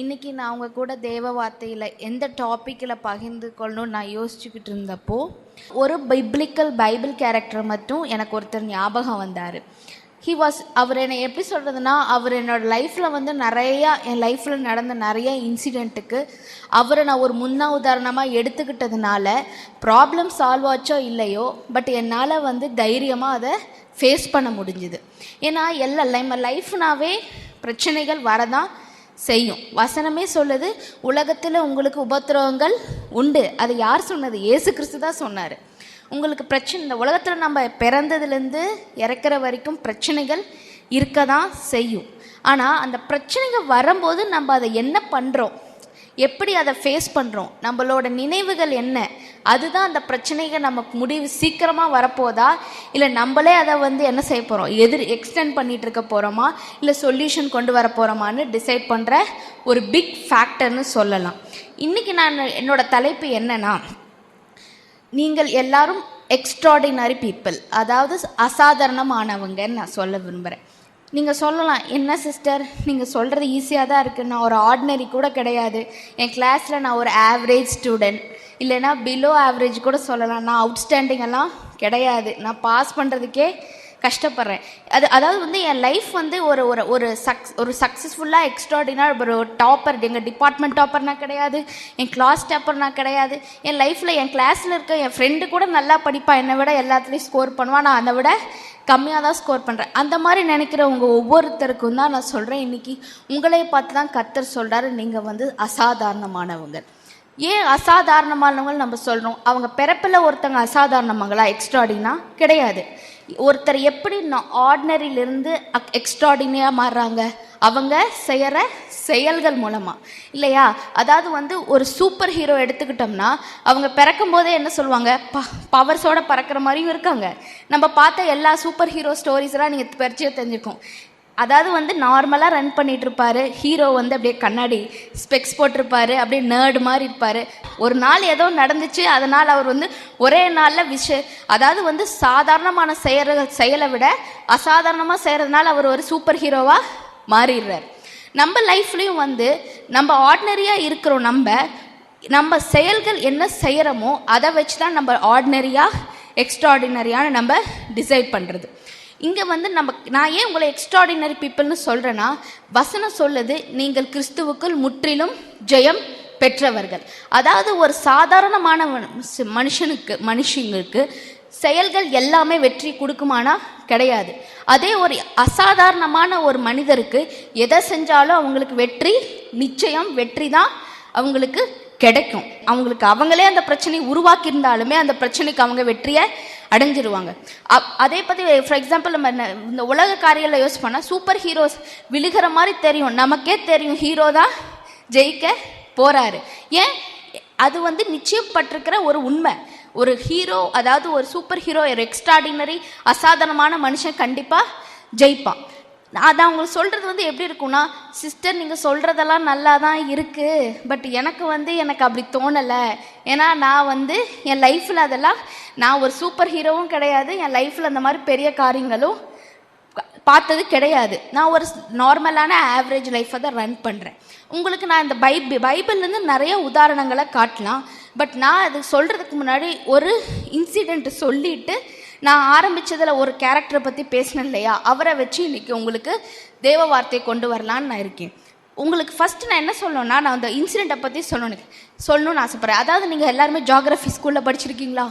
இன்னைக்கு நான் அவங்க கூட தேவ வார்த்தையில் எந்த டாப்பிக்கில் பகிர்ந்து கொள்ளணும்னு நான் யோசிச்சுக்கிட்டு இருந்தப்போ ஒரு பைபிளிக்கல் பைபிள் கேரக்டர் மட்டும் எனக்கு ஒருத்தர் ஞாபகம் வந்தார். ஹி வாஸ் அவர் என்னை எப்படி சொல்கிறதுனா அவர் என்னோடய லைஃப்பில் வந்து நிறையா என் லைஃப்பில் நடந்த நிறைய இன்சிடெண்ட்டுக்கு அவரை நான் ஒரு முன்ன உதாரணமாக எடுத்துக்கிட்டதுனால ப்ராப்ளம் சால்வ் ஆச்சோ இல்லையோ பட் என்னால் வந்து தைரியமாக அதை ஃபேஸ் பண்ண முடிஞ்சுது. ஏன்னா எல்லா நம்ம லைஃப்னாவே பிரச்சனைகள் வரதான் செய்யும். வசனமே சொல்லுது உலகத்தில் உங்களுக்கு உபத்திரவங்கள் உண்டு. அது யார் சொன்னது? இயேசு கிறிஸ்து தான் சொன்னார். உங்களுக்கு பிரச்சனை இந்த உலகத்தில் நம்ம பிறந்ததுலேருந்து இறக்குற வரைக்கும் பிரச்சனைகள் இருக்க தான் செய்யும். ஆனால் அந்த பிரச்சனைகள் வரும்போது நம்ம அதை என்ன பண்ணுறோம் எப்படி அதை ஃபேஸ் பண்ணுறோம் நம்மளோட நினைவுகள் என்ன? அதுதான் அந்த பிரச்சனைகள் நமக்கு முடிவு சீக்கிரமாக வரப்போதா? இல்லை நம்மளே அதை வந்து என்ன செய்ய போகிறோம் எதிர் எக்ஸ்டெண்ட் பண்ணிட்டு இருக்க போகிறோமா இல்லை சொல்யூஷன் கொண்டு வர போகிறோமான்னு டிசைட் பண்ணுற ஒரு பிக் ஃபேக்டர்னு சொல்லலாம். இன்றைக்கி நான் என்னோட தலைப்பு என்னன்னா நீங்கள் எல்லாரும் எக்ஸ்ட்ராடினரி பீப்புள் அதாவது அசாதாரணமானவங்கன்னு நான் சொல்ல விரும்புகிறேன் நீங்கள் சொல்லலாம் என்ன சிஸ்டர் நீங்கள் சொல்கிறது ஈஸியாக தான் இருக்குது நான் ஒரு ஆர்டினரி கூட கிடையாது. என் கிளாஸில் நான் ஒரு ஆவரேஜ் ஸ்டூடெண்ட் இல்லைன்னா பிலோ ஆவரேஜ் கூட சொல்லலாம். நான் அவுட்ஸ்டாண்டிங் எல்லாம் கிடையாது. நான் பாஸ் பண்ணுறதுக்கே கஷ்டப்படுறேன். அது அதாவது வந்து என் லைஃப் வந்து ஒரு ஒரு ஒரு சக்ஸ் ஒரு சக்ஸஸ்ஃபுல்லாக எக்ஸ்ட்ராடினர் ஒரு டாப்பர் எங்கள் டிபார்ட்மெண்ட் டாப்பர் நான் கிடையாது. என் கிளாஸ் டாப்பர் நான் கிடையாது. என் லைஃப்பில் என் கிளாஸில் இருக்க என் ஃப்ரெண்டு கூட நல்லா படிப்பாள் என்னை விட எல்லாத்துலேயும் ஸ்கோர் பண்ணுவான் நான் அதை விட கம்மியாக தான் ஸ்கோர் பண்ணுறேன் அந்த மாதிரி நினைக்கிறவங்க ஒவ்வொருத்தருக்கும் தான் நான் சொல்கிறேன் இன்றைக்கி உங்களை பார்த்து தான் கத்தர் சொல்கிறாரு நீங்கள் வந்து அசாதாரணமானவங்க. ஏன் அசாதாரணமானவங்க நம்ம சொல்கிறோம் அவங்க பிறப்பில் ஒருத்தங்க அசாதாரணமாங்களா எக்ஸ்ட்ராடினா கிடையாது. ஒருத்தர் எப்படி ஆர்டினரியிலிருந்து எக்ஸ்ட்ராடினியாக மாறுறாங்க? அவங்க செய்கிற செயல்கள் மூலமாக இல்லையா? அதாவது வந்து ஒரு சூப்பர் ஹீரோ எடுத்துக்கிட்டோம்னா அவங்க பிறக்கும் போதே என்ன சொல்லுவாங்க? ப பவர்ஸோட பறக்கிற மாதிரியும் இருக்காங்க. நம்ம பார்த்த எல்லா சூப்பர் ஹீரோ ஸ்டோரிஸ்லாம் நீங்கள் பரிச்சயம் தெரிஞ்சுக்கோம் அதாவது வந்து நார்மலாக ரன் பண்ணிட்டு இருப்பாரு ஹீரோ வந்து அப்படியே கண்ணாடி ஸ்பெக்ஸ் போட்டிருப்பாரு. அப்படியே நேர்டு மாதிரி இருப்பார். ஒரு நாள் ஏதோ நடந்துச்சு. அதனால் அவர் வந்து ஒரே நாளில் விஷ அதாவது வந்து சாதாரணமான செய்கிற செயலை விட அசாதாரணமாக செய்கிறதுனால அவர் ஒரு சூப்பர் ஹீரோவாக மாறிடுறார். நம்ம லைஃப்லேயும் வந்து நம்ம ஆர்டினரியாக இருக்கிறோம். நம்ம நம்ம செயல்கள் என்ன செய்கிறோமோ அதை வச்சு தான் நம்ம ஆர்டினரியாக எக்ஸ்ட்ராடினரியான நம்ம டிசைட் பண்ணுறது இங்கே வந்து நம்ம நான் ஏன் உங்களை எக்ஸ்ட்ராடினரி பீப்புள்னு சொல்கிறேன்னா வசனம் சொல்லுது நீங்கள் கிறிஸ்துவுக்குள் முற்றிலும் ஜெயம் பெற்றவர்கள். அதாவது ஒரு சாதாரணமான மனுஷனுக்கு மனுஷங்களுக்கு செயல்கள் எல்லாமே வெற்றி கொடுக்குமானா கிடையாது. அதே ஒரு அசாதாரணமான ஒரு மனிதருக்கு எதை செஞ்சாலும் அவங்களுக்கு வெற்றி நிச்சயம் வெற்றி தான் அவங்களுக்கு கிடைக்கும். அவங்களுக்கு அவங்களே அந்த பிரச்சனையை உருவாக்கியிருந்தாலுமே அந்த பிரச்சனைக்கு அவங்க வெற்றியை அடைஞ்சிருவாங்க. அப் அதே பற்றி ஃபார் எக்ஸாம்பிள் நம்ம என்ன- இந்த உலக காரியங்களில் யோசிச்சு பண்ணால் சூப்பர் ஹீரோஸ் விழுகிற மாதிரி தெரியும். நமக்கே தெரியும் ஹீரோ தான் ஜெயிக்க போகிறாரு ஏன்? அது வந்து நிச்சயப்பட்டிருக்கிற ஒரு உண்மை. ஒரு ஹீரோ அதாவது ஒரு சூப்பர் ஹீரோ ஒரு எக்ஸ்ட்ராடினரி அசாதாரணமான மனுஷன் கண்டிப்பாக ஜெயிப்பான். அதான் உங்களுக்கு சொல்கிறது வந்து எப்படி இருக்கும்னா சிஸ்டர் நீங்கள் சொல்கிறதெல்லாம் நல்லா தான் இருக்குது பட் எனக்கு வந்து எனக்கு அப்படி தோணலை. ஏன்னா நான் வந்து என் லைஃப்பில் அதெல்லாம் நான் ஒரு சூப்பர் ஹீரோவும் கிடையாது என் லைஃப்பில் அந்த மாதிரி பெரிய காரியங்களும் பார்த்தது கிடையாது. நான் ஒரு நார்மலான ஆவரேஜ் லைஃப்பை தான் ரன் பண்ணுறேன் உங்களுக்கு நான் இந்த பைபி பைபிள்லேருந்து நிறைய உதாரணங்களை காட்டலாம் பட் நான் அது சொல்கிறதுக்கு முன்னாடி ஒரு இன்சிடெண்ட் சொல்லிவிட்டு நான் ஆரம்பித்ததில் ஒரு கேரக்டரை பற்றி பேசினேன் இல்லையா? அவரை வச்சு இன்றைக்கி உங்களுக்கு தேவ வார்த்தையை கொண்டு வரலான்னு நான் இருக்கேன். உங்களுக்கு ஃபஸ்ட்டு நான் என்ன சொல்லணும்னா நான் அந்த இன்சிடெண்ட்டை பற்றி சொல்லணும் சொல்லணும்னு ஆசைப்பட்றேன். அதாவது நீங்கள் எல்லாருமே ஜாகிரஃபி ஸ்கூலில் படிச்சிருக்கீங்களா?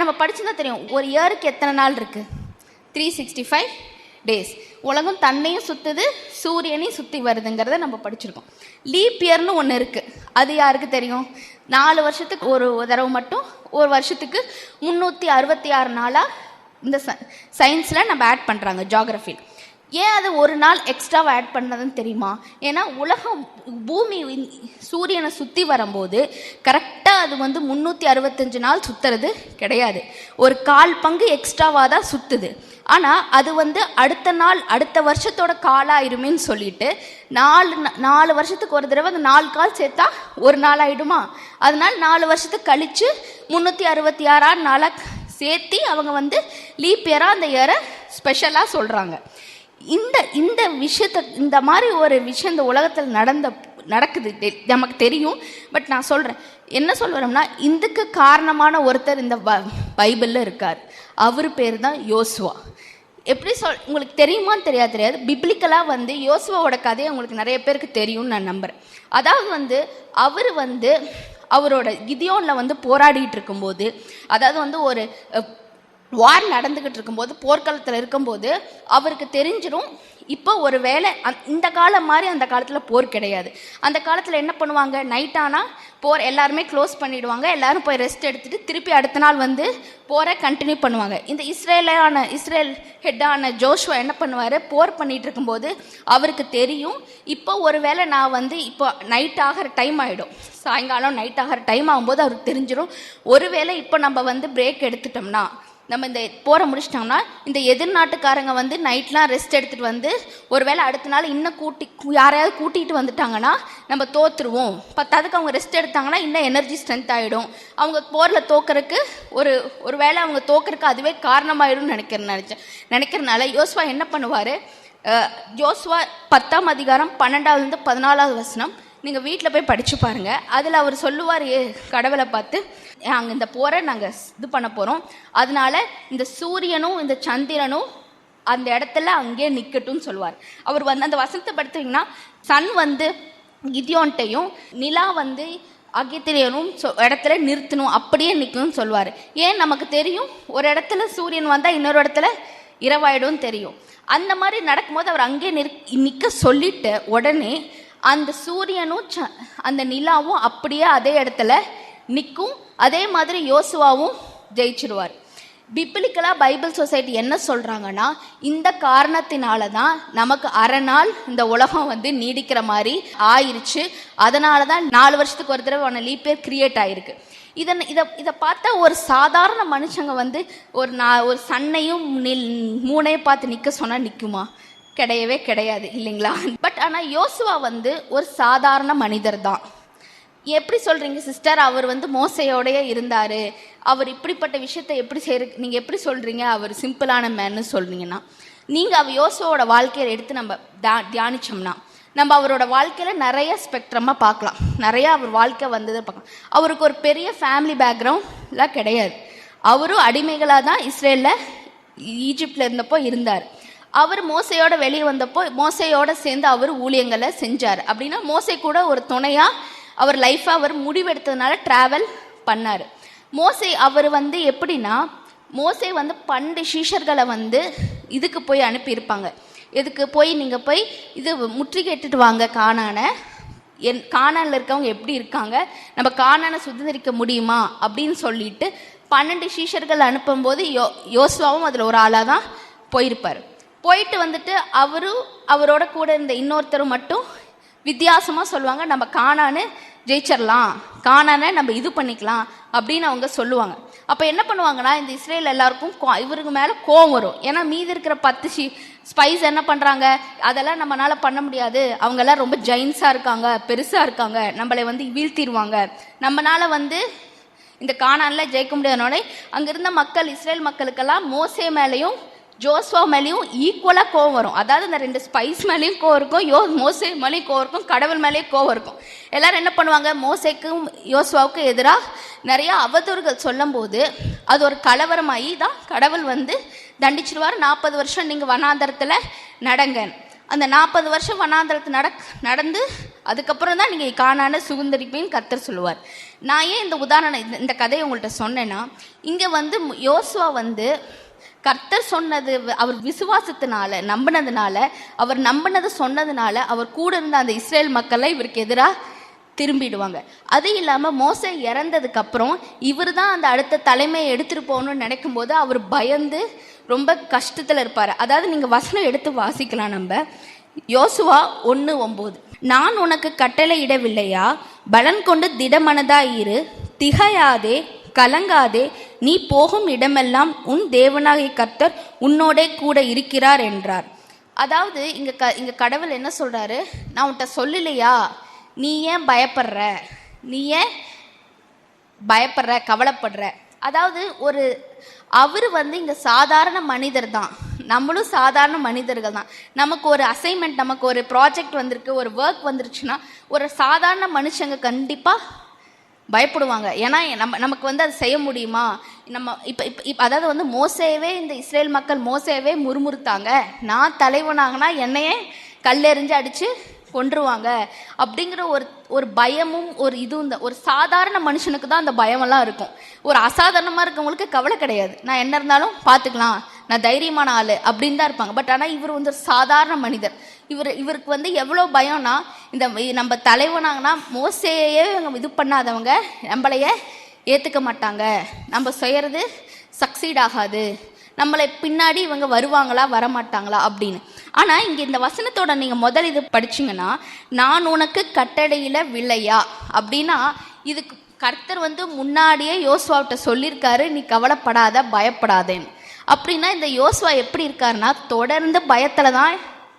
நம்ம படிச்சுதான் தெரியும் ஒரு இயருக்கு எத்தனை நாள் இருக்குது த்ரீ சிக்ஸ்டி ஃபைவ் டேஸ் உலகம் தன்னையும் சுற்றுது சூரியனையும் சுற்றி வருதுங்கிறத நம்ம படிச்சிருக்கோம். லீப் இயர்னு ஒன்று இருக்குது அது யாருக்கு தெரியும்? நாலு வருஷத்துக்கு ஒரு தடவை மட்டும் ஒரு வருஷத்துக்கு முந்நூற்றி அறுபத்தி ஆறு நாளாக இந்த சயின்ஸில் நம்ம ஆட் பண்ணுறாங்க ஜாகிரஃபியில் ஏன் அது ஒரு நாள் எக்ஸ்ட்ராவை ஆட் பண்ணதுன்னு தெரியுமா? ஏன்னா உலகம் பூமி சூரியனை சுற்றி வரும்போது கரெக்டாக அது வந்து முந்நூற்றி அறுபத்தஞ்சு நாள் சுற்றுறது கிடையாது. ஒரு கால் பங்கு எக்ஸ்ட்ராவாக தான் சுற்றுது ஆனால் அது வந்து அடுத்த நாள் அடுத்த வருஷத்தோட காலாயிருமேன்னு சொல்லிட்டு நாலு நாலு வருஷத்துக்கு ஒரு தடவை அந்த நாலு கால் சேர்த்தா ஒரு நாள் ஆகிடுமா அதனால் நாலு வருஷத்துக்கு கழித்து முந்நூற்றி அறுபத்தி ஆறாம் நாளாக சேர்த்தி அவங்க வந்து லீப் இயராக அந்த இயரை ஸ்பெஷலாக சொல்கிறாங்க இந்த இந்த விஷயத்தை இந்த மாதிரி ஒரு விஷயம் இந்த உலகத்தில் நடந்த நடக்குது. நமக்கு தெரியும். பட் நான் சொல்கிறேன் என்ன சொல்கிறோம்னா இதுக்கு காரணமான ஒருத்தர் இந்த ப- பைபிளில் இருக்கார். அவர் பேர் தான் யோசுவா. எப்படி சொல் உங்களுக்கு தெரியுமான்னு தெரியாது தெரியாது. பிப்ளிக்கலாக வந்து யோசுவாவோட கதையை உங்களுக்கு நிறைய பேருக்கு தெரியும்னு நான் நம்புகிறேன் அதாவது வந்து அவர் வந்து அவரோட கிதியோனில் வந்து போராடிட்டு இருக்கும்போது அதாவது வந்து ஒரு வார் நடந்துக்கிட்டு இருக்கும்போது போர்க்களத்தில் இருக்கும்போது அவருக்கு தெரிஞ்சிடும் இப்போ ஒரு வேளை அந் இந்த காலம் மாதிரி அந்த காலத்தில் போர் கிடையாது. அந்த காலத்தில் என்ன பண்ணுவாங்க? நைட் ஆனால் போர் எல்லாருமே க்ளோஸ் பண்ணிவிடுவாங்க எல்லாரும் போய் ரெஸ்ட் எடுத்துகிட்டு திருப்பி அடுத்த நாள் வந்து போரை கண்டினியூ பண்ணுவாங்க. இந்த இஸ்ரேலான இஸ்ரேல் ஹெட்டான ஜோஷுவா என்ன பண்ணுவார்? போர் பண்ணிகிட்டு இருக்கும்போது அவருக்கு தெரியும். இப்போ ஒரு வேளை நான் வந்து இப்போ நைட் ஆகிற டைம் ஆகிடும் சாயங்காலம் நைட் ஆகிற டைம் ஆகும்போது அவருக்கு தெரிஞ்சிடும் ஒருவேளை இப்போ நம்ம வந்து பிரேக் எடுத்துட்டோம்னா நம்ம இந்த போற முடிச்சிட்டோம்னா இந்த எதிர்நாட்டுக்காரங்க வந்து நைட்லாம் ரெஸ்ட் எடுத்துட்டு வந்து ஒருவேளை அடுத்த நாள் இன்னும் கூட்டி யாரையாவது கூட்டிகிட்டு வந்துட்டாங்கன்னா நம்ம தோத்துருவோம். பத்தாவதுக்கு அவங்க ரெஸ்ட் எடுத்தாங்கன்னா இன்னும் எனர்ஜி ஸ்ட்ரென்த் ஆகிடும் அவங்க போரில் தோக்கறதுக்கு ஒரு ஒரு வேளை அவங்க தோக்கறதுக்கு அதுவே காரணமாயிடும்னு நினைக்கிறேன் நினச்சேன். நினைக்கிறனால யோசுவா என்ன பண்ணுவார்? ஜோஸ்வா பத்தாம் அதிகாரம் பன்னெண்டாவதுலேருந்து பதினாலாவது வசனம் நீங்கள் வீட்டில் போய் படித்து பாருங்கள் அதில் அவர் சொல்லுவார் ஏ கடவுளை பார்த்து நாங்கள் இந்த போரை நாங்கள் இது பண்ண போகிறோம் அதனால இந்த சூரியனும் இந்த சந்திரனும் அந்த இடத்துல அங்கேயே நிற்கட்டும்னு சொல்லுவார் அவர் வந்து அந்த வசனத்தை படுத்துவீங்கன்னா சன் வந்து கிதியோன்ட்டையும் நிலா வந்து அகித்திரியனும் சொ இடத்துல நிறுத்தணும் அப்படியே நிற்கணும்னு சொல்லுவார் ஏன்? நமக்கு தெரியும் ஒரு இடத்துல சூரியன் வந்தால் இன்னொரு இடத்துல இரவாயிடும் தெரியும். அந்த மாதிரி நடக்கும்போது அவர் அங்கேயே நிற் நிற்க சொல்லிட்டு உடனே அந்த சூரியனும் ச அந்த நிலாவும் அப்படியே அதே இடத்துல நிற்கும் அதே மாதிரி யோசுவாவும் ஜெயிச்சிருவார். பிப்ளிக்கலாக பைபிள் சொசைட்டி என்ன சொல்கிறாங்கன்னா இந்த காரணத்தினால தான் நமக்கு அரை நாள் இந்த உலகம் வந்து நீடிக்கிற மாதிரி ஆயிருச்சு. அதனால தான் நாலு வருஷத்துக்கு ஒரு தடவை லீப் இயர் கிரியேட் ஆயிருக்கு. இதை இதை இதை பார்த்தா ஒரு சாதாரண மனுஷங்க வந்து ஒரு நான் ஒரு சன்னையும் நில் மூணையும் பார்த்து நிற்க சொன்னால் நிற்குமா கிடையவே கிடையாது இல்லைங்களா? பட் ஆனால் யோசுவா வந்து ஒரு சாதாரண மனிதர் தான் எப்படி சொல்கிறீங்க சிஸ்டர் அவர் வந்து மோசையோடைய இருந்தார். அவர் இப்படிப்பட்ட விஷயத்தை எப்படி செய்ய நீங்கள் எப்படி சொல்கிறீங்க அவர் சிம்பிளான மேன்னு சொல்கிறீங்கன்னா நீங்கள் அவர் யோசுவோட வாழ்க்கையை எடுத்து நம்ம தா தியானிச்சோம்னா நம்ம அவரோட வாழ்க்கையில் நிறைய ஸ்பெக்ட்ரமாக பார்க்கலாம். நிறைய அவர் வாழ்க்கை வந்ததை பார்க்கலாம். அவருக்கு ஒரு பெரிய ஃபேமிலி பேக்ரவுண்ட்லாம் கிடையாது. அவரும் அடிமைகளாக தான் இஸ்ரேலில் ஈஜிப்டில் இருந்தப்போ இருந்தார். அவர் மோசையோட வெளியே வந்தப்போ மோசையோட சேர்ந்து அவர் ஊழியங்களை செஞ்சார். அப்படின்னா மோசை கூட ஒரு துணையாக அவர் லைஃப்பை அவர் முடிவெடுத்ததுனால ட்ராவல் பண்ணார். மோசை அவர் வந்து எப்படின்னா மோசை வந்து பன்னெண்டு சீஷர்களை வந்து இதுக்கு போய் அனுப்பியிருப்பாங்க. இதுக்கு போய் நீங்கள் போய் இது முற்றுகையிட்டுட்டு வாங்க காணான என் காணானில் இருக்கவங்க எப்படி இருக்காங்க? நம்ம காணானை சுதந்திரிக்க முடியுமா? அப்படின்னு சொல்லிட்டு பன்னெண்டு சீஷர்கள் அனுப்பும்போது யோ யோசுவாவும் அதில் ஒரு ஆளாக தான் போயிருப்பார். போயிட்டு வந்துட்டு அவரும் அவரோட கூட இருந்த இன்னொருத்தரும் மட்டும் வித்தியாசமாக சொல்லுவாங்க நம்ம காணான்னு ஜெயிச்சிடலாம் காணான நம்ம இது பண்ணிக்கலாம் அப்படின்னு அவங்க சொல்லுவாங்க. அப்போ என்ன பண்ணுவாங்கன்னா இந்த இஸ்ரேல் எல்லாருக்கும் கோ- இவருக்கு மேலே கோவம் வரும். ஏன்னா மீதி இருக்கிற பத்து ஷி ஸ்பைஸ் என்ன பண்ணுறாங்க அதெல்லாம் நம்மளால் பண்ண முடியாது. அவங்கெல்லாம் ரொம்ப ஜெயின்ஸாக இருக்காங்க பெருசாக இருக்காங்க. நம்மளை வந்து வீழ்த்திடுவாங்க நம்மளால் வந்து இந்த காணானில் ஜெயிக்க முடியாதனோட அங்கே இருந்த மக்கள் இஸ்ரேல் மக்களுக்கெல்லாம் மோசே மேலேயும் ஜோஸ்வா மேலேயும் ஈக்குவலாக கோவம் வரும். அதாவது இந்த ரெண்டு ஸ்பைஸ் மேலேயும் கோவம் இருக்கும் யோ மோசே மேலேயும் கோவம் இருக்கும் கடவுள் மேலேயும் கோவம் இருக்கும். எல்லாரும் என்ன பண்ணுவாங்க? மோசேக்கும் யோஸ்வாவுக்கும் எதிராக நிறையா அவதூறுகள் சொல்லும்போது அது ஒரு கலவரமாகி தான் கடவுள் வந்து தண்டிச்சிருவார். நாற்பது வருஷம் நீங்கள் வனாந்தரத்தில் நடங்க. அந்த நாற்பது வருஷம் வனாந்தரத்து நடக் நடந்து அதுக்கப்புறம் தான் நீங்கள் காணான சுதந்திரிப்பேன்னு கத்தர் சொல்லுவார். நான் ஏன் இந்த உதாரணம் இந்த- இந்த கதையை உங்கள்கிட்ட சொன்னேன்னா இங்கே வந்து யோசுவா வந்து கர்த்தர் சொன்னது அவர் விசுவாசத்தினால நம்பினதுனால அவர் நம்பினது சொன்னதுனால அவர் கூட இருந்த அந்த இஸ்ரேல் மக்களை இவருக்கு எதிராக திரும்பிடுவாங்க. அது இல்லாமல் மோசே இறந்ததுக்கு அப்புறம் இவர் தான் அந்த அடுத்த தலைமையை எடுத்துகிட்டு போகணும்னு நினைக்கும் போது அவர் பயந்து ரொம்ப கஷ்டத்தில் இருப்பார். அதாவது நீங்கள் வசனம் எடுத்து வாசிக்கலாம் நம்ம. யோசுவா ஒன்று ஒம்பது. நான் உனக்கு கட்டளை இடவில்லையா? பலன் கொண்டு திடமனதாயிரு. திகையாதே கலங்காதே நீ போகும் இடமெல்லாம் உன் தேவனாகிய கர்த்தர் உன்னோடே கூட இருக்கிறார் என்றார். அதாவது இங்க க இங்க கடவுள் என்ன சொல்றாரு? நான் உன்கிட்ட சொல்லலையா? நீ ஏன் பயப்படுற? நீ ஏன் பயப்படுற கவலைப்படுற? அதாவது ஒரு அவர் வந்து இங்கே சாதாரண மனிதர் தான். நம்மளும் சாதாரண மனிதர்கள் தான். நமக்கு ஒரு அசைன்மெண்ட் நமக்கு ஒரு ப்ராஜெக்ட் வந்திருக்கு ஒரு ஒர்க் வந்துருச்சுன்னா ஒரு சாதாரண மனுஷங்க கண்டிப்பாக பயப்படுவாங்க. ஏன்னா நம்ம நமக்கு வந்து அது செய்ய முடியுமா? நம்ம இப்போ இப்போ இப்போ அதாவது வந்து மோசேவே இந்த இஸ்ரேல் மக்கள் மோசேவே முறுமுறுத்தாங்க. நான் தலைவனாகனா என்னையே கல்லெறிஞ்சு அடித்து கொன்றுவாங்க. அப்படிங்கிற ஒரு ஒரு பயமும் ஒரு இதுவும் இந்த ஒரு சாதாரண மனுஷனுக்கு தான் அந்த பயமெல்லாம் இருக்கும். ஒரு அசாதாரணமாக இருக்கவங்களுக்கு கவலை கிடையாது. நான் என்ன இருந்தாலும் பார்த்துக்கலாம். நான் தைரியமான ஆள் அப்படின்னு தான் இருப்பாங்க. பட் ஆனால் இவர் வந்து ஒரு சாதாரண மனிதர். இவர் இவருக்கு வந்து எவ்வளோ பயம்னா இந்த நம்ம தலைவனாங்கன்னா மோசையே இவங்க இது பண்ணாதவங்க நம்மளைய ஏற்றுக்க மாட்டாங்க. நம்ம செய்கிறது சக்சீட் ஆகாது. நம்மளை பின்னாடி இவங்க வருவாங்களா வரமாட்டாங்களா அப்படின்னு. ஆனால் இங்கே இந்த வசனத்தோட நீங்கள் முதல் இது படிச்சிங்கன்னா நான் உனக்கு கட்டடையில் வில்லையா? அப்படின்னா இதுக்கு கர்த்தர் வந்து முன்னாடியே யோசுவாவிட்ட சொல்லியிருக்காரு நீ கவலைப்படாத பயப்படாதேன்னு. அப்படின்னா இந்த யோசுவா எப்படி இருக்காருன்னா தொடர்ந்து பயத்தில் தான்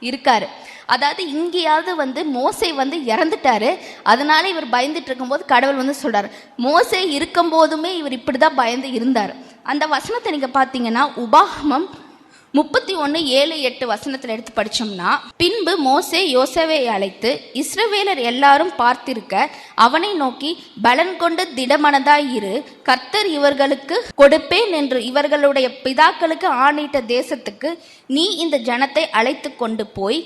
இருக்காரு. அதாவது இங்கேயாவது வந்து மோசை வந்து இறந்துட்டாரு. அதனால இவர் பயந்துட்டு இருக்கும்போது கடவுள் வந்து சொல்றாரு மோசை இருக்கும் போதுமே இவர் இப்படி தான் பயந்து இருந்தார். அந்த வசனத்தை நீங்கள் பார்த்தீங்கன்னா உபாகமம் முப்பத்தி ஒன்று ஏழு எட்டு வசனத்தில் எடுத்து படிச்சோம்னா பின்பு மோசே யோசேவை அழைத்து இஸ்ரவேலர் எல்லாரும் பார்த்திருக்க அவனை நோக்கி பலன் கொண்டு திடமனதாய் இரு கர்த்தர் இவர்களுக்கு கொடுப்பேன் என்று இவர்களுடைய பிதாக்களுக்கு ஆணையிட்ட தேசத்துக்கு நீ இந்த ஜனத்தை அழைத்து கொண்டு போய்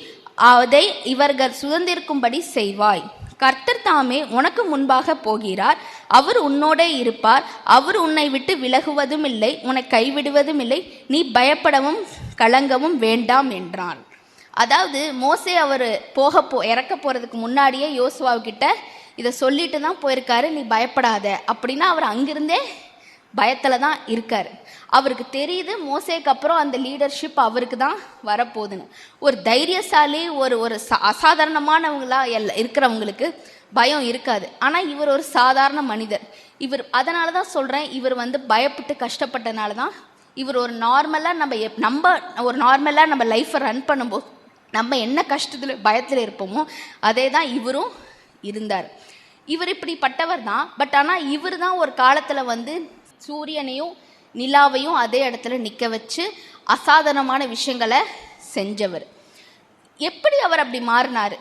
அதை இவர்கள் சுதந்திருக்கும்படி செய்வாய். கர்த்தர் தாமே உனக்கு முன்பாக போகிறார் அவர் உன்னோடே இருப்பார். அவர் உன்னை விட்டு விலகுவதும் இல்லை உன்னை கைவிடுவதும் இல்லை நீ பயப்படவும் கலங்கவும் வேண்டாம் என்றான். அதாவது மோசே அவர் போக போ இறக்க போகிறதுக்கு முன்னாடியே யோசுவாவுக்கிட்ட இதை சொல்லிட்டு தான் போயிருக்காரு நீ பயப்படாத அப்படின்னா அவர் அங்கிருந்தே பயத்தில் தான் இருக்கார். அவருக்கு தெரியுது மோசேக்கு அப்புறம் அந்த லீடர்ஷிப் அவருக்கு தான் வரப்போகுதுன்னு. ஒரு தைரியசாலி ஒரு ஒரு சா- அசாதாரணமானவங்களா எல் இருக்கிறவங்களுக்கு பயம் இருக்காது. ஆனால் இவர் ஒரு சாதாரண மனிதர். இவர் அதனால தான் சொல்கிறேன் இவர் வந்து பயப்பட்டு கஷ்டப்பட்டனால தான் இவர் ஒரு நார்மலாக நம்ம எப்- நம்ம ஒரு நார்மலாக நம்ம லைஃப்பை ரன் பண்ணும்போது நம்ம என்ன கஷ்டத்தில் பயத்தில் இருப்போமோ அதே தான் இவரும் இருந்தார். இவர் இப்படிப்பட்டவர் தான். பட் ஆனால் இவர் தான் ஒரு காலத்தில் வந்து சூரியனையும் நிலாவையும் அதே இடத்துல நிற்க வச்சு அசாதாரணமான விஷயங்களை செஞ்சவர். எப்படி அவர் அப்படி மாறினார்?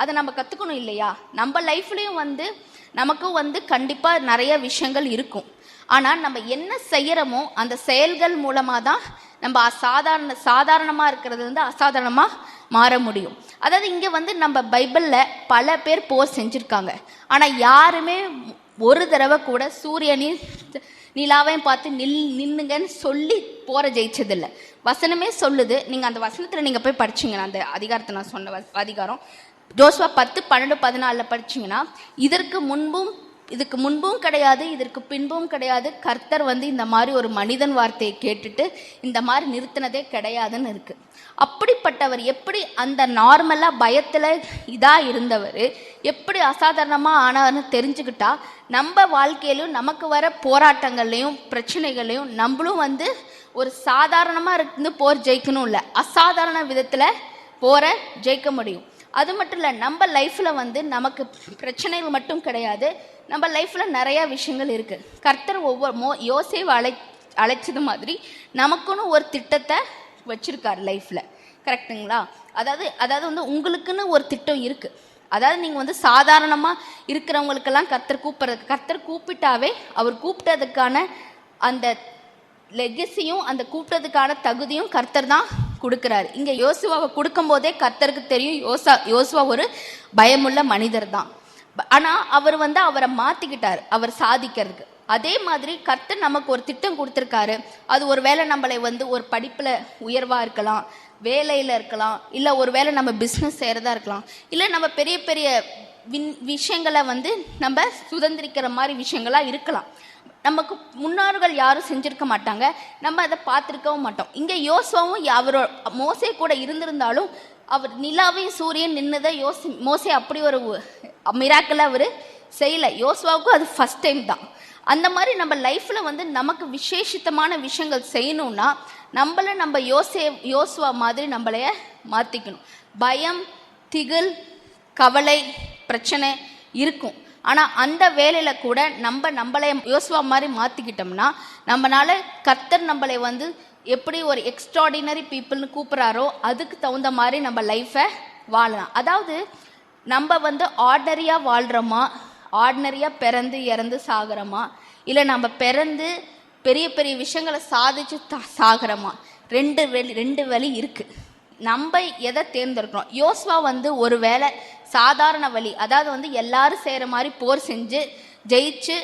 அதை நம்ம கற்றுக்கணும் இல்லையா? நம்ம லைஃப்லேயும் வந்து நமக்கும் வந்து கண்டிப்பாக நிறைய விஷயங்கள் இருக்கும். ஆனால் நம்ம என்ன செய்கிறோமோ அந்த செயல்கள் மூலமாக தான் நம்ம அசாதாரண சாதாரணமாக இருக்கிறது வந்து அசாதாரணமாக மாற முடியும். அதாவது இங்கே வந்து நம்ம பைபிளில் பல பேர் போர் செஞ்சுருக்காங்க. ஆனால் யாருமே ஒரு தடவை கூட சூரியனையும் நிலாவையும் பார்த்து நில் நின்னுங்கன்னு சொல்லி போற ஜெயிச்சதில்லை. வசனமே சொல்லுது. நீங்கள் அந்த வசனத்தில் நீங்கள் போய் படிச்சீங்கன்னா அந்த அதிகாரத்தை நான் சொன்ன அதிகாரம். ஜோஸ்வா பத்து பன்னெண்டு பதினாலில் படிச்சிங்கன்னா இதற்கு முன்பும் இதுக்கு முன்பும் கிடையாது இதற்கு பின்பும் கிடையாது. கர்த்தர் வந்து இந்த மாதிரி ஒரு மனிதன் வார்த்தையை கேட்டுட்டு இந்த மாதிரி நிறுத்தினதே கிடையாதுன்னு இருக்கு. அப்படிப்பட்டவர் எப்படி அந்த நார்மலாக பயத்தில் இதாக இருந்தவர் எப்படி அசாதாரணமாக ஆனார்னு தெரிஞ்சுக்கிட்டா நம்ம வாழ்க்கையிலும் நமக்கு வர போராட்டங்கள்லையும் பிரச்சனைகளையும் நம்மளும் வந்து ஒரு சாதாரணமாக இருந்து போர் ஜெயிக்கணும் இல்லை அசாதாரண விதத்தில் போரை ஜெயிக்க முடியும். அது மட்டும் இல்லை நம்ம லைஃப்பில் வந்து நமக்கு பிரச்சனைகள் மட்டும் கிடையாது. நம்ம லைஃப்பில் நிறையா விஷயங்கள் இருக்குது கர்த்தர் ஒவ்வொரு மோ யோசேவை அழை அழைச்சது மாதிரி நமக்குன்னு ஒரு திட்டத்தை வச்சுருக்கார் லைஃப்பில் கரெக்ட்டுங்களா அதாவது அதாவது வந்து உங்களுக்குன்னு ஒரு திட்டம் இருக்குது அதாவது நீங்கள் வந்து சாதாரணமாக இருக்கிறவங்களுக்கெல்லாம் கர்த்தர் கூப்பிட்றது கர்த்தர் கூப்பிட்டாவே அவர் கூப்பிட்டதுக்கான அந்த லெகசியும் அந்த கூப்பிட்டதுக்கான தகுதியும் கர்த்தர் தான் கொடுக்குறாரு. இங்கே யோசுவாவை கொடுக்கும் போதே கர்த்தருக்கு தெரியும் யோசா யோசுவா ஒரு பயமுள்ள மனிதர் தான். ஆனால் அவர் வந்து அவரை மாற்றிக்கிட்டார் அவர் சாதிக்கிறதுக்கு. அதே மாதிரி கர்த்தர் நமக்கு ஒரு திட்டம் கொடுத்துருக்காரு. அது ஒரு வேளை நம்மளை வந்து ஒரு படிப்பில் உயர்வாக இருக்கலாம் வேலையில் இருக்கலாம் இல்லை ஒரு வேளை நம்ம பிஸ்னஸ் செய்கிறதா இருக்கலாம் இல்லை நம்ம பெரிய பெரிய வின் விஷயங்களை வந்து நம்ம சுதந்திரிக்கிற மாதிரி விஷயங்களாக இருக்கலாம். நமக்கு முன்னோர்கள் யாரும் செஞ்சிருக்க மாட்டாங்க. நம்ம அதை பார்த்துருக்கவும் மாட்டோம். இங்கே யோசுவாவும் அவரோட மோசே கூட இருந்திருந்தாலும் அவர் நிலாவையும் சூரியன் நின்றுதான் யோசி மோசே அப்படி ஒரு மிராக்கில் அவர் செய்யலை. யோசுவாவுக்கும் அது ஃபஸ்ட் டைம் தான். அந்த மாதிரி நம்ம லைஃப்பில் வந்து நமக்கு விசேஷித்தமான விஷயங்கள் செய்யணும்னா நம்மள நம்ம யோசே யோசுவா மாதிரி நம்மளைய மாற்றிக்கணும் பயம் திகில் கவலை பிரச்சனை இருக்கும். ஆனால் அந்த வேலையில் கூட நம்ம நம்மளை யோசுவா மாதிரி மாற்றிக்கிட்டோம்னா நம்மனால கர்த்தர் நம்மளை வந்து எப்படி ஒரு எக்ஸ்ட்ராடினரி பீப்புள்னு கூப்பிட்றாரோ அதுக்கு தகுந்த மாதிரி நம்ம லைஃப்பை வாழலாம். அதாவது நம்ம வந்து ஆர்டினரியாக வாழ்கிறோமா ஆர்டினரியாக பிறந்து இறந்து சாகிறோமா இல்லை நம்ம பிறந்து பெரிய பெரிய விஷயங்களை சாதிச்சு சாகிறோமா? ரெண்டு வழி ரெண்டு வழி இருக்குது நம்ம எதை தேர்ந்தெடுக்கிறோம் யோஸ்வா வந்து ஒரு வேளை சாதாரண வழி அதாவது வந்து எல்லாரும் செய்கிற மாதிரி போர் செஞ்சு ஜெயிச்சு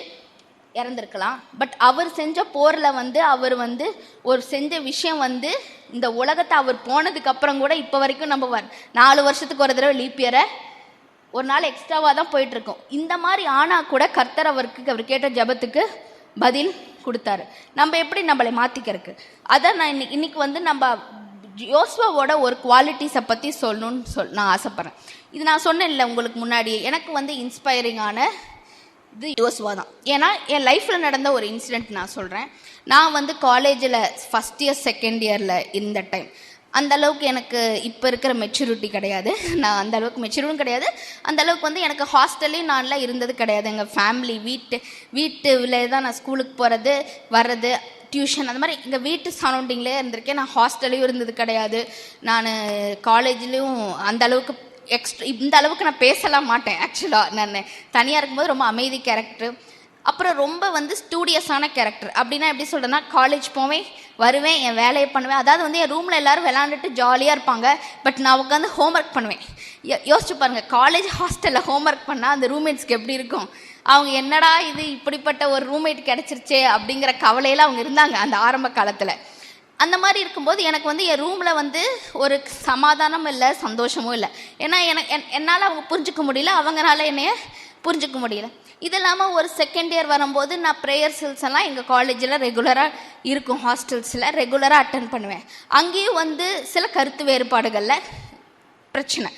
இறந்துருக்கலாம். பட் அவர் செஞ்ச போரில் வந்து அவர் வந்து ஒரு செஞ்ச விஷயம் வந்து இந்த உலகத்தை அவர் போனதுக்கு அப்புறம் கூட இப்போ வரைக்கும் நம்ம நாலு வருஷத்துக்கு ஒரு தடவை லீப்பியரை ஒரு நாள் எக்ஸ்ட்ராவாக தான் போயிட்டுருக்கோம். இந்த மாதிரி ஆனால் கூட கர்த்தர் அவருக்கு அவர் கேட்ட ஜெபத்துக்கு பதில் கொடுத்தாரு. நம்ம எப்படி நம்மளை மாற்றிக்கிறதுக்கு அதான் நான் இன்னைக்கு இன்னைக்கு வந்து நம்ம யோஸ்வாவோட ஒரு குவாலிட்டிஸை பற்றி சொல்லணும்னு சொல் நான் ஆசைப்பட்றேன். இது நான் சொன்னேன்ல உங்களுக்கு முன்னாடி எனக்கு வந்து இன்ஸ்பைரிங்கான இது யோசுவா தான். ஏன்னா என் லைஃப்பில் நடந்த ஒரு இன்சிடெண்ட் நான் சொல்கிறேன் நான் வந்து காலேஜில் ஃபஸ்ட் இயர் செகண்ட் இயரில் இருந்த டைம் அந்த அளவுக்கு எனக்கு இப்போ இருக்கிற மெச்சூரிட்டி கிடையாது. நான் அந்த அளவுக்கு மெச்சூரும் கிடையாது. அந்த அளவுக்கு வந்து எனக்கு ஹாஸ்டல்லையும் நான்லாம் இருந்தது கிடையாது. எங்கள் ஃபேமிலி வீட்டு வீட்டுல தான் நான் ஸ்கூலுக்கு போகிறது வர்றது டியூஷன் அந்த மாதிரி எங்கள் வீட்டு சரௌண்டிங்லேயே இருந்திருக்கேன். நான் ஹாஸ்டல்லையும் இருந்தது கிடையாது. நான் காலேஜ்லேயும் அந்த அளவுக்கு எக்ஸ்ட்ரா இந்த அளவுக்கு நான் பேசலாம் மாட்டேன் ஆக்சுவலாக நான் தனியாக இருக்கும்போது ரொம்ப அமைதி கேரக்டர் அப்புறம் ரொம்ப வந்து ஸ்டூடியஸான கேரக்டர் அப்படின்னா எப்படி சொல்கிறேன்னா காலேஜ் போவேன் வருவேன் என் வேலையை பண்ணுவேன். அதாவது வந்து என் ரூமில் எல்லோரும் விளாண்டுட்டு ஜாலியாக இருப்பாங்க. பட் நான் உட்காந்து ஹோம்ஒர்க் பண்ணுவேன். யோ- யோசிச்சு பாருங்கள் காலேஜ் ஹாஸ்டலில் ஹோம் ஒர்க் பண்ணால் அந்த ரூம்மேட்ஸ்க்கு எப்படி இருக்கும்? அவங்க என்னடா இது இப்படிப்பட்ட ஒரு ரூம்மேட் கிடச்சிருச்சே அப்படிங்கிற கவலையில் அவங்க இருந்தாங்க அந்த ஆரம்ப காலத்தில். அந்த மாதிரி இருக்கும்போது எனக்கு வந்து என் ரூமில் வந்து ஒரு சமாதானம் இல்லை சந்தோஷமும் இல்லை. ஏன்னா எனக்கு என்- என்னால் அவங்க புரிஞ்சுக்க முடியல அவங்கனால என்னைய புரிஞ்சுக்க முடியல. இது இல்லாமல் ஒரு செகண்ட் இயர் வரும்போது நான் ப்ரேயர் செல்ஸ் எல்லாம் எங்கள் காலேஜில் ரெகுலராக இருக்கும் ஹாஸ்டல்ஸில் ரெகுலராக அட்டன் பண்ணுவேன். அங்கேயும் வந்து சில கருத்து வேறுபாடுகளில் பிரச்சனை.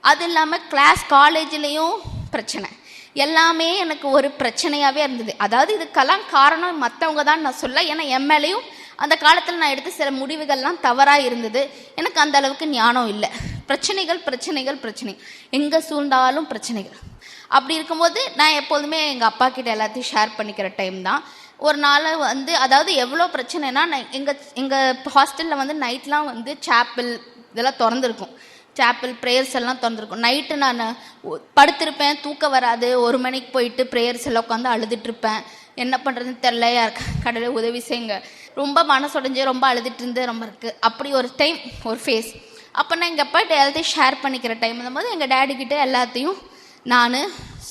அது இல்லாமல் கிளாஸ் காலேஜ்லேயும் பிரச்சனை. எல்லாமே எனக்கு ஒரு பிரச்சனையாகவே இருந்தது. அதாவது இதுக்கெல்லாம் காரணம் மற்றவங்க தான் நான் சொல்ல ஏன்னா என் மேலேயும் அந்த காலத்தில் நான் எடுத்த சில முடிவுகள்லாம் தவறாக இருந்தது. எனக்கு அந்த அளவுக்கு ஞானம் இல்லை. பிரச்சனைகள் பிரச்சனைகள் பிரச்சனை. எங்கே சூழ்ந்தாலும் பிரச்சனைகள். அப்படி இருக்கும்போது நான் எப்போதுமே எங்கள் அப்பா கிட்ட எல்லாத்தையும் ஷேர் பண்ணிக்கிற டைம் தான். ஒரு நாள் வந்து அதாவது எவ்வளோ பிரச்சனைனா நான் எங்கள் எங்கள் ஹாஸ்டலில் வந்து நைட்லாம் வந்து சாப்பிள் இதெல்லாம் திறந்துருக்கும். சாப்பிள் ப்ரேயர்ஸ் எல்லாம் திறந்துருக்கும். நைட்டு நான் படுத்திருப்பேன் தூக்கம் வராது. ஒரு மணிக்கு போயிட்டு ப்ரேயர்ஸ் எல்லாம் உட்காந்து அழுதுட்டு இருப்பேன் என்ன பண்ணுறதுன்னு தெரில யார் கடவுளை உதவி செய்யுங்க. ரொம்ப மனசுடைஞ்சு ரொம்ப அழுதுட்டு இருந்து ரொம்ப இருக்குது அப்படி ஒரு டைம் ஒரு ஃபேஸ் அப்போ நான் எங்கள் அப்பா எல்லாத்தையும் ஷேர் பண்ணிக்கிற டைம் போது எங்கள் டேடி கிட்டே எல்லாத்தையும் நான்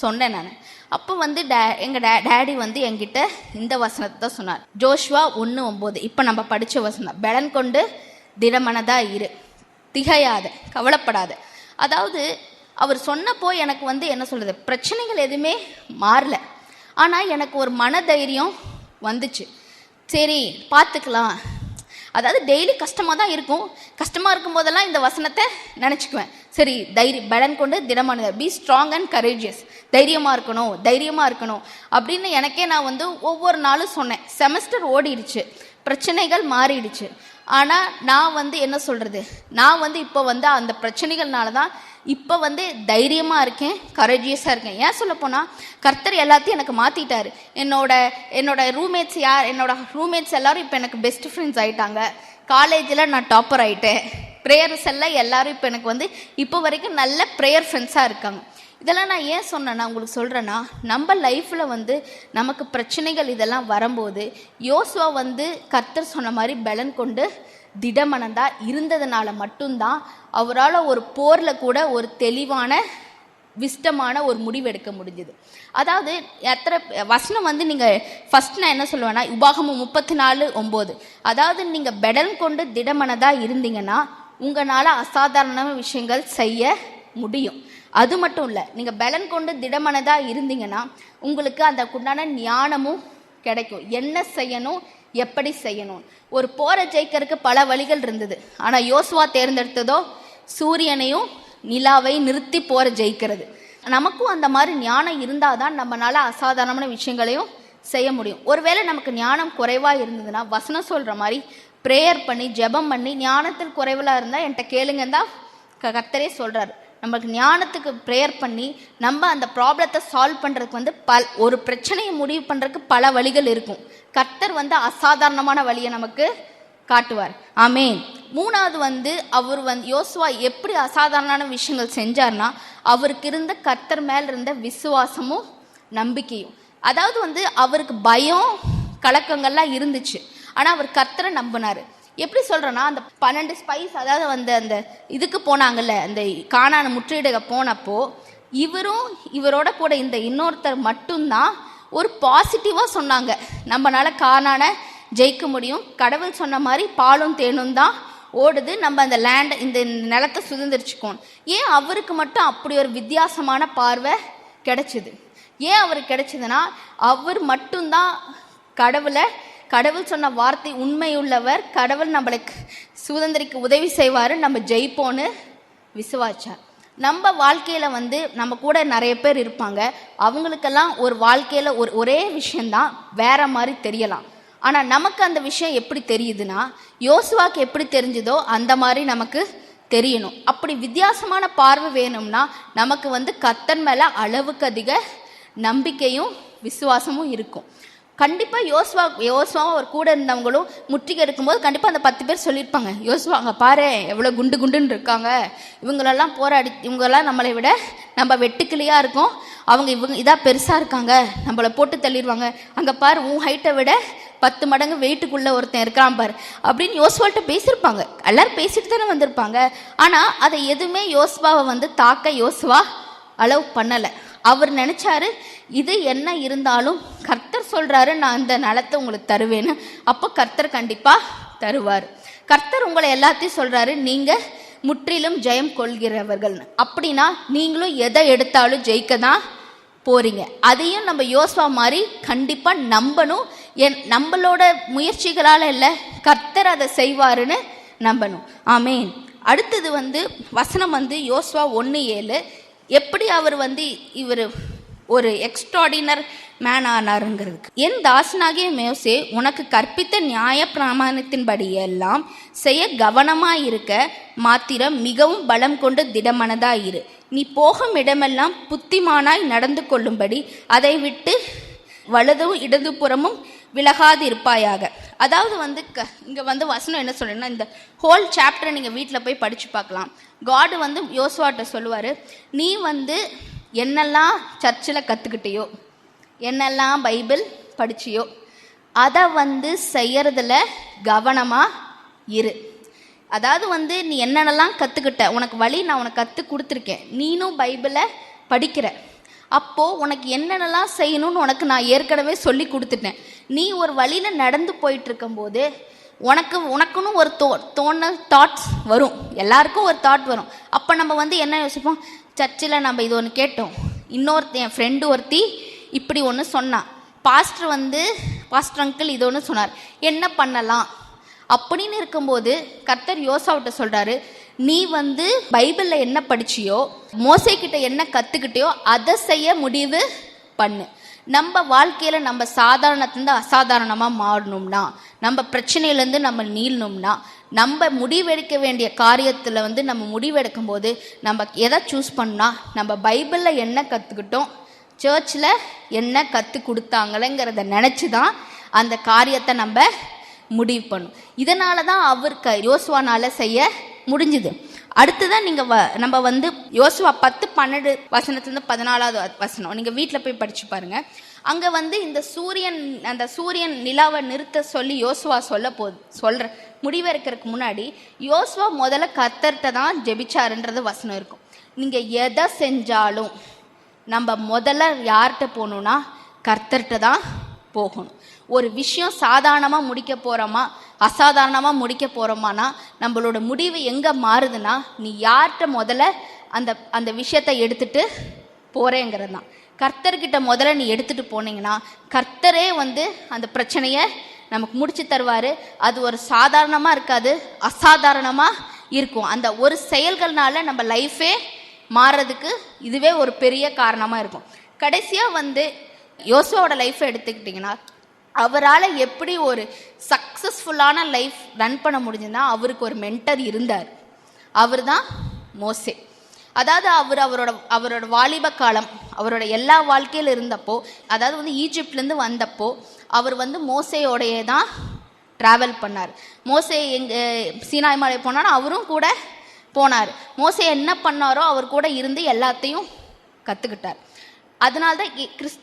சொன்னேன் நான். அப்போ வந்து டே எங்கள் டே டேடி வந்து என்கிட்ட இந்த வசனத்தை தான் சொன்னார். ஜோஷ்வா ஒன்று ஒம்பது. இப்போ நம்ம படித்த வசனம். பெலன் கொண்டு திடமனதாக இரு. திகையாத கவலைப்படாத. அதாவது அவர் சொன்னப்போ எனக்கு வந்து என்ன சொல்கிறது பிரச்சனைகள் எதுவுமே மாறல. ஆனால் எனக்கு ஒரு மனதைரியம் வந்துச்சு. சரி பார்த்துக்கலாம். அதாவது டெய்லி கஷ்டமாக தான் இருக்கும். கஷ்டமாக இருக்கும் போதெல்லாம் இந்த வசனத்தை நினச்சிக்குவேன். சரி தைரிய பலன் கொண்டு திடமானது. பி ஸ்ட்ராங் அண்ட் கரேஜியஸ் தைரியமாக இருக்கணும் தைரியமாக இருக்கணும். அப்படின்னு எனக்கே நான் வந்து ஒவ்வொரு நாளும் சொன்னேன். செமஸ்டர் ஓடிடுச்சு. பிரச்சனைகள் மாறிடுச்சு. ஆனால் நான் வந்து என்ன சொல்கிறது நான் வந்து இப்போ வந்து அந்த பிரச்சனைகள்னால தான் இப்போ வந்து தைரியமாக இருக்கேன் கரேஜியஸாக இருக்கேன். ஏன் சொல்ல போனால் கர்த்தர் எல்லாத்தையும் எனக்கு மாற்றிட்டார் என்னோட என்னோட ரூம்மேட்ஸ் யார் என்னோட ரூம்மேட்ஸ் எல்லாரும் இப்போ எனக்கு பெஸ்ட் ஃப்ரெண்ட்ஸ் ஆகிட்டாங்க காலேஜில் நான் டாப்பர் ஆகிட்டேன் ப்ரேயர்ஸ் எல்லாம் எல்லாரும் இப்போ எனக்கு வந்து இப்போ வரைக்கும் நல்ல ப்ரேயர் ஃப்ரெண்ட்ஸாக இருக்காங்க. இதெல்லாம் நான் ஏன் சொன்னேன்னா உங்களுக்கு சொல்கிறேன்னா நம்ம லைஃப்பில் வந்து நமக்கு பிரச்சனைகள் இதெல்லாம் வரும்போது யோசுவா வந்து கர்த்தர் சொன்ன மாதிரி பலன் கொண்டு திடமனதாக இருந்ததுனால மட்டும்தான் அவரால் ஒரு போரில் கூட ஒரு தெளிவான விஷ்டமான ஒரு முடிவு எடுக்க முடிஞ்சுது. அதாவது எத்தனை வசனம் வந்து நீங்கள் ஃபர்ஸ்ட் நான் என்ன சொல்லுவேன்னா உபாகமும் முப்பத்தி நாலு ஒம்பது. அதாவது நீங்கள் பெடன் கொண்டு திடமனதாக இருந்தீங்கன்னா உங்களால் அசாதாரண விஷயங்கள் செய்ய முடியும். அது மட்டும் இல்லை நீங்கள் பலன் கொண்டு திடமனதாக இருந்தீங்கன்னா உங்களுக்கு அந்த உண்டான ஞானமும் கிடைக்கும். என்ன செய்யணும் எப்படி செய்யணும்? ஒரு போரை ஜெயிக்கிறதுக்கு பல வழிகள் இருந்தது. ஆனால் யோசுவா தேர்ந்தெடுத்ததோ சூரியனையும் நிலாவை நிறுத்தி போரை ஜெயிக்கிறது. நமக்கும் அந்த மாதிரி ஞானம் இருந்தால் தான் நம்மளால் அசாதாரணமான விஷயங்களையும் செய்ய முடியும். ஒருவேளை நமக்கு ஞானம் குறைவாக இருந்ததுன்னா வசனம் சொல்கிற மாதிரி ப்ரேயர் பண்ணி ஜெபம் பண்ணி ஞானத்தில் குறைவலாக இருந்தால் என்கிட்ட கேளுங்கன்னு தான் க- கர்த்தரே சொல்கிறாரு நம்மளுக்கு ஞானத்துக்கு ப்ரேயர் பண்ணி நம்ம அந்த ப்ராப்ளத்தை சால்வ் பண்ணுறதுக்கு வந்து பல் ஒரு பிரச்சனையை முடிவு பண்ணுறதுக்கு பல வழிகள் இருக்கும். கர்த்தர் வந்து அசாதாரணமான வழியை நமக்கு காட்டுவார். ஆமேன் மூணாவது வந்து அவர் வந்து யோசுவா எப்படி அசாதாரணமான விஷயங்கள் செஞ்சார்னா அவருக்கு இருந்த கர்த்தர் மேல் இருந்த விசுவாசமும் நம்பிக்கையும். அதாவது வந்து அவருக்கு பயம் கலக்கங்கள்லாம் இருந்துச்சு. ஆனால் அவர் கர்த்தரை நம்பினார். எப்படி சொல்கிறேன்னா அந்த பன்னெண்டு ஸ்பைஸ் அதாவது வந்து அந்த இதுக்கு போனாங்கல்ல அந்த காணான முற்றுகையிட போனப்போ இவரும் இவரோட கூட இந்த இன்னொருத்தர் மட்டும்தான் ஒரு பாசிட்டிவாக சொன்னாங்க. நம்மளால் காணான ஜெயிக்க முடியும். கடவுள் சொன்ன மாதிரி பாலும் தேனும் தான் ஓடுது. நம்ம அந்த லேண்டை இந்த நிலத்தை சுதந்திரிச்சுக்கோம் ஏன் அவருக்கு மட்டும் அப்படி ஒரு வித்தியாசமான பார்வை கிடைச்சிது? ஏன் அவருக்கு கிடைச்சதுன்னா அவர் மட்டும்தான் கடவுளை கடவுள் சொன்ன வார்த்தை உண்மையுள்ளவர். கடவுள் நம்மளுக்கு சுதந்திரிக்க உதவி செய்வார். நம்ம ஜெயிப்போன்னு விசுவாச்சார் நம்ம வாழ்க்கையில் வந்து நம்ம கூட நிறைய பேர் இருப்பாங்க. அவங்களுக்கெல்லாம் ஒரு வாழ்க்கையில் ஒரு ஒரே விஷயந்தான் வேற மாதிரி தெரியலாம். ஆனால் நமக்கு அந்த விஷயம் எப்படி தெரியுதுன்னா யோசுவாக்கு எப்படி தெரிஞ்சதோ அந்த மாதிரி நமக்கு தெரியணும். அப்படி வித்தியாசமான பார்வை வேணும்னா நமக்கு வந்து கத்தன் மேலே அளவுக்கு அதிக நம்பிக்கையும் விசுவாசமும் இருக்கும். கண்டிப்பாக யோசுவா யோசுவாவும் அவர் கூட இருந்தவங்களும் முற்றுகை எடுக்கும்போது கண்டிப்பாக அந்த பத்து பேர் சொல்லியிருப்பாங்க. யோசுவாங்க பாரு எவ்வளோ குண்டு குண்டுன்னு இருக்காங்க. இவங்களெல்லாம் போராடி இவங்கெல்லாம் நம்மளை விட நம்ம வெட்டுக்கிளியாக இருக்கோம். அவங்க இவங்க இதாக பெருசாக இருக்காங்க. நம்மளை போட்டு தள்ளிடுவாங்க. அங்கே பாரு உன் ஹைட்டை விட பத்து மடங்கு வெயிட்டுக்குள்ளே ஒருத்தன் இருக்கிறான் பாரு. அப்படின்னு யோசுவால்கிட்ட பேசியிருப்பாங்க. எல்லாரும் பேசிட்டு தானே வந்திருப்பாங்க. ஆனால் அதை எதுவுமே யோசுவாவை வந்து தாக்க யோசுவா அலோவ் பண்ணலை. அவர் நினச்சாரு இது என்ன இருந்தாலும் கர்த்தர் சொல்கிறாரு நான் இந்த நிலத்தை உங்களுக்கு தருவேன்னு. அப்போ கர்த்தர் கண்டிப்பாக தருவார். கர்த்தர் உங்களை எல்லாத்தையும் சொல்கிறாரு நீங்கள் முற்றிலும் ஜெயம் கொள்கிறவர்கள்னு அப்படின்னா நீங்களும் எதை எடுத்தாலும் ஜெயிக்க தான் போறீங்க. அதையும் நம்ம யோசுவா மாதிரி கண்டிப்பாக நம்பணும். என் நம்மளோட முயற்சிகளால் இல்லை கர்த்தர் அதை செய்வாருன்னு நம்பணும். ஆமேன். அடுத்தது வந்து வசனம் வந்து யோசுவா ஒன்று ஏழு. எப்படி அவர் வந்து இவர் ஒரு எக்ஸ்ட்ராடினர் மேன் ஆனாருங்கிறதுக்கு. என் தாசனாகிய மேசே உனக்கு கற்பித்த நியாய பிரமாணத்தின்படி எல்லாம் செய்ய கவனமாயிருக்க மாத்திரம் மிகவும் பலம் கொண்டு திடமனதாயிரு. நீ போகும் இடமெல்லாம் புத்திமானாய் நடந்து கொள்ளும்படி அதை விட்டு வலதும் இடதுபுறமும் விலகாது இருப்பாயாக அதாவது வந்து க இங்கே வந்து வசனம் என்ன சொல்றேன்னா இந்த ஹோல் சாப்டரை நீங்கள் வீட்டில் போய் படித்து பார்க்கலாம். காடு வந்து யோசுவாட்ட சொல்லுவார் நீ வந்து என்னெல்லாம் சர்ச்சில் கற்றுக்கிட்டியோ என்னெல்லாம் பைபிள் படிச்சியோ அதை வந்து செய்கிறதுல கவனமாக இரு. அதாவது வந்து நீ என்னென்னலாம் கற்றுக்கிட்ட உனக்கு வழி நான் உனக்கு கற்றுக் கொடுத்துருக்கேன் நீனும் பைபிளை படிக்கிற. அப்போது உனக்கு என்னென்னலாம் செய்யணும்னு உனக்கு நான் ஏற்கனவே சொல்லி கொடுத்துட்டேன். நீ ஒரு வழியில் நடந்து போயிட்டு இருக்கும்போது உனக்கு உனக்குன்னு ஒரு தோ தோணல் தாட்ஸ் வரும். எல்லாருக்கும் ஒரு தாட் வரும். அப்போ நம்ம வந்து என்ன யோசிப்போம்? சர்ச்சில் நம்ம இது ஒன்று கேட்டோம். இன்னொருத்த என் ஃப்ரெண்டு ஒருத்தி இப்படி ஒன்று சொன்னான் பாஸ்டர் வந்து பாஸ்டர் அங்கிள் இது ஒன்று சொன்னார். என்ன பண்ணலாம்? அப்படின்னு இருக்கும்போது கர்த்தர் யோசாவிட்ட சொல்கிறாரு நீ வந்து பைபிளில் என்ன படிச்சியோ மோசைக்கிட்ட என்ன கற்றுக்கிட்டியோ அதை செய்ய முடிவு பண்ணு. நம்ம வாழ்க்கையில் நம்ம சாதாரணத்துலேருந்து அசாதாரணமாக மாறணும்னா நம்ம பிரச்சனையிலேருந்து நம்ம நீளணும்னா நம்ம முடிவெடுக்க வேண்டிய காரியத்தில் வந்து நம்ம முடிவெடுக்கும் போது நம்ம எதை சூஸ் பண்ணால் நம்ம பைபிளில் என்ன கற்றுக்கிட்டோம் சர்ச்சில் என்ன கற்றுக் கொடுத்தாங்களேங்கிறத நினச்சி தான் அந்த காரியத்தை நம்ம முடிவு பண்ணும். இதனால தான் அவருக்கு யோசுவானால செய்ய முடிஞ்சுது. அடுத்ததான் நீங்கள் வ நம்ம வந்து யோசுவா பத்து பன்னெண்டு வசனத்துலேருந்து பதினாலாவது வசனம். நீங்கள் வீட்டில் போய் படிச்சு பாருங்க. அங்கே வந்து இந்த சூரியன் அந்த சூரியன் நிலாவை நிறுத்த சொல்லி யோசுவா சொல்ல போ சொல்கிற முடிவெடுக்கிறதுக்கு முன்னாடி யோசுவா முதல்ல கத்தர்கிட்ட தான் ஜெபிச்சாருன்றது வசனம் இருக்கும். நீங்கள் எதை செஞ்சாலும் நம்ம முதல்ல யார்கிட்ட போகணுன்னா கர்த்தர்கிட்ட தான் போகணும். ஒரு விஷயம் சாதாரணமாக முடிக்க போகிறோமா அசாதாரணமாக முடிக்க போகிறோமானா நம்மளோட முடிவு எங்கே மாறுதுன்னா நீ யார்கிட்ட முதல்ல அந்த அந்த விஷயத்தை எடுத்துகிட்டு போகிறேங்கிறது தான் கர்த்தர்கிட்ட முதல்ல நீ எடுத்துகிட்டு போனீங்கன்னா கர்த்தரே வந்து அந்த பிரச்சனையை நமக்கு முடிச்சு தருவார். அது ஒரு சாதாரணமாக இருக்காது அசாதாரணமாக இருக்கும். அந்த ஒரு செயல்கள்னால நம்ம லைஃபே மாறுறதுக்கு இதுவே ஒரு பெரிய காரணமாக இருக்கும். கடைசியாக வந்து யோசுவோட லைஃப்பை எடுத்துக்கிட்டிங்கன்னா அவரால் எப்படி ஒரு சக்ஸஸ்ஃபுல்லான லைஃப் ரன் பண்ண முடிஞ்சுன்னா அவருக்கு ஒரு மென்டர் இருந்தார். அவர் தான் மோசே. அதாவது அவர் அவரோட அவரோட வாலிப காலம் அவரோட எல்லா வாழ்க்கையில் இருந்தப்போ அதாவது வந்து ஈஜிப்ட்லேருந்து வந்தப்போ அவர் வந்து மோசையோடையே தான் ட்ராவல் பண்ணார். மோசே எங்கே சீனாய் மலை போனாலும் அவரும் கூட போனார். மோசே என்ன பண்ணாரோ அவர் கூட இருந்து எல்லாத்தையும் கற்றுக்கிட்டார் அதனால்தான் கிறிஸ்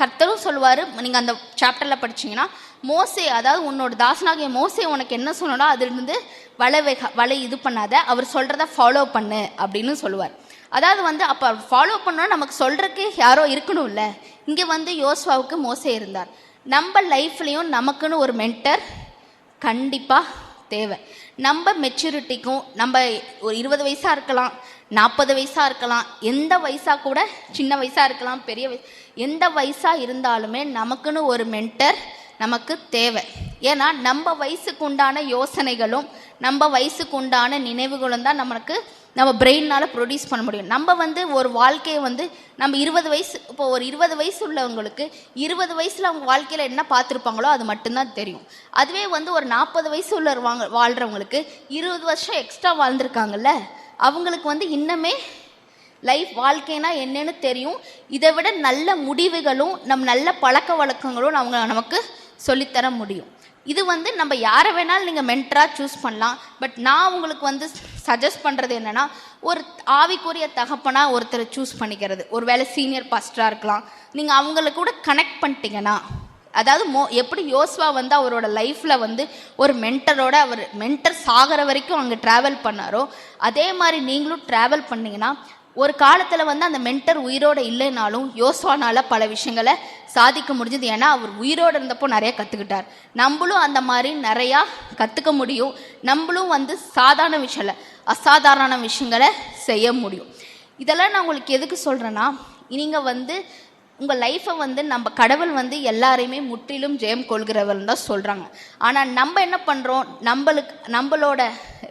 கர்த்தரும் சொல்லுவார் நீங்கள் அந்த சாப்டரில் படிச்சீங்கன்னா மோசே அதாவது உன்னோட தாசனாகிய மோசே உனக்கு என்ன சொன்னாலோ அதிலிருந்து வலை வெக வலை இது பண்ணாத அவர் சொல்கிறத ஃபாலோ பண்ணு அப்படின்னு சொல்லுவார். அதாவது வந்து அப்போ ஃபாலோ பண்ணோன்னா நமக்கு சொல்கிறதுக்கு யாரோ இருக்கணும்ல. இங்கே வந்து யோசுவாவுக்கு மோசே இருந்தார். நம்ம லைஃப்லேயும் நமக்குன்னு ஒரு மென்டர் கண்டிப்பாக தேவை. நம்ம மெச்சூரிட்டிக்கும் நம்ம ஒரு இருபது வயசாக இருக்கலாம் நாற்பது வயசாக இருக்கலாம். எந்த வயசாக கூட சின்ன வயசாக இருக்கலாம் பெரிய வயசு எந்த வயசாக இருந்தாலுமே நமக்குன்னு ஒரு மென்டர் நமக்கு தேவை. ஏன்னா நம்ம வயசுக்கு உண்டான யோசனைகளும் நம்ம வயசுக்கு உண்டான நினைவுகளும் தான் நமக்கு நம்ம பிரெயினால் ப்ரொடியூஸ் பண்ண முடியும். நம்ம வந்து ஒரு வாழ்க்கையை வந்து நம்ம இருபது வயசு இப்போ ஒரு இருபது வயசு உள்ளவங்களுக்கு இருபது வயசில் அவங்க வாழ்க்கையில் என்ன பார்த்துருப்பாங்களோ அது மட்டும்தான் தெரியும். அதுவே வந்து ஒரு நாற்பது வயசு உள்ள வாங்க வாழ்கிறவங்களுக்கு இருபது வருஷம் எக்ஸ்ட்ரா வாழ்ந்திருக்காங்கல்ல அவங்களுக்கு வந்து இன்னமே லைஃப் வாழ்க்கைனா என்னன்னு தெரியும். இதை விட நல்ல முடிவுகளும் நம் நல்ல பழக்க வழக்கங்களும் அவங்க நமக்கு சொல்லித்தர முடியும். இது வந்து நம்ம யாரை வேணாலும் நீங்கள் மென்டராக சூஸ் பண்ணலாம். பட் நான் உங்களுக்கு வந்து சஜஸ்ட் பண்ணுறது என்னென்னா ஒரு ஆவிக்குரிய தகப்பனாக ஒருத்தரை சூஸ் பண்ணிக்கிறது. ஒரு வேளை சீனியர் பாஸ்டராக இருக்கலாம். நீங்கள் அவங்களுக்கு கூட கனெக்ட் பண்ணிட்டீங்கன்னா அதாவது மோ எப்படி யோஸ்வா வந்து அவரோட லைஃப்பில் வந்து ஒரு மென்டரோட அவர் மென்டர் சாகிற வரைக்கும் அங்கே ட்ராவல் பண்ணாரோ அதே மாதிரி நீங்களும் ட்ராவல் பண்ணீங்கன்னா ஒரு காலத்தில் வந்து அந்த மென்டர் உயிரோடு இல்லைனாலும் யோசுவானால் பல விஷயங்களை சாதிக்க முடிஞ்சது. ஏன்னா அவர் உயிரோடு இருந்தப்போ நிறைய கற்றுக்கிட்டார் நம்மளும் அந்த மாதிரி நிறையா கற்றுக்க முடியும். நம்மளும் வந்து சாதாரண விஷயம் அசாதாரண விஷயங்களை செய்ய முடியும். இதெல்லாம் நான் உங்களுக்கு எதுக்கு சொல்கிறேன்னா நீங்கள் வந்து உங்கள் லைஃப்பை வந்து நம்ம கடவுள் வந்து எல்லாரையுமே முற்றிலும் ஜெயம் கொள்கிறவர்கள் தான் சொல்கிறாங்க ஆனால் நம்ம என்ன பண்ணுறோம் நம்மளுக்கு நம்மளோட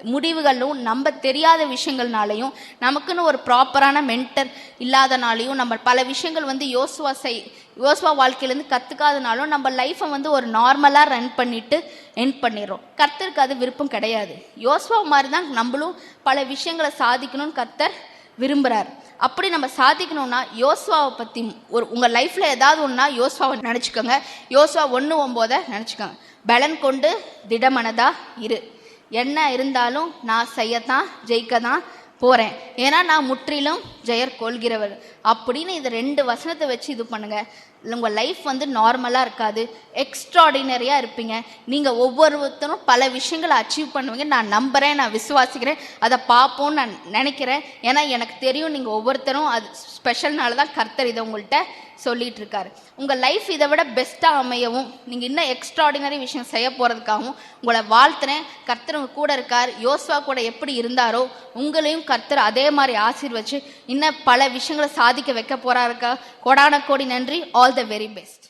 முடிவுகளும் நம்ம தெரியாத விஷயங்கள்னாலையும் நமக்குன்னு ஒரு ப்ராப்பரான மென்டர் இல்லாதனாலையும் நம்ம பல விஷயங்கள் வந்து யோசுவா செய் யோசுவா வாழ்க்கையிலேருந்து கற்றுக்காதனாலும் நம்ம லைஃப்பை வந்து ஒரு நார்மலாக ரன் பண்ணிட்டு என் பண்ணிடுறோம். கர்த்தருக்கு அது விருப்பம் கிடையாது. யோசுவா மாதிரி தான் நம்மளும் பல விஷயங்களை சாதிக்கணும்னு கர்த்தர் விரும்புகிறார் அப்படி நம்ம சாதிக்கணும்னா யோசுவாவை பற்றி ஒரு உங்கள் லைஃப்பில் ஏதாவது ஒன்றா யோசுவாவை நினச்சிக்கோங்க. யோசுவா ஒன்று ஒம்போதை நினச்சிக்கோங்க. பலன் கொண்டு திடமனதாக இரு. என்ன இருந்தாலும் நான் செய்யத்தான் ஜெயிக்க தான் போகிறேன் ஏன்னா நான் முற்றிலும் ஜெயர் கொள்கிறவர். அப்படின்னு இதை ரெண்டு வசனத்தை வச்சு இது பண்ணுங்கள் உங்கள் லைஃப் வந்து நார்மலாக இருக்காது. எக்ஸ்ட்ராடினரியாக இருப்பீங்க. நீங்கள் ஒவ்வொருத்தரும் பல விஷயங்களை அச்சீவ் பண்ணுவீங்க. நான் நம்புகிறேன் நான் விசுவாசிக்கிறேன். அதை பார்ப்போம்னு நான் நினைக்கிறேன். ஏன்னா எனக்கு தெரியும் நீங்கள் ஒவ்வொருத்தரும் அது ஸ்பெஷல்னால தான் கர்த்தர் இதை உங்கள்கிட்ட சொல்லிட்டு இருக்காரு உங்கள் லைஃப் இதை விட பெஸ்ட்டாக அமையவும் நீங்கள் இன்னும் எக்ஸ்ட்ராடினரி விஷயம் செய்ய போகிறதுக்காகவும் உங்களை வாழ்த்துறேன். கர்த்தர் உங்க கூட இருக்கார். யோசுவா கூட எப்படி இருந்தாரோ உங்களையும் கர்த்தர் அதே மாதிரி ஆசீர்வச்சு இன்னும் பல விஷயங்களை சாதிக்க வைக்க போகிறாருக்கா கொடான கோடி நன்றி. All the very best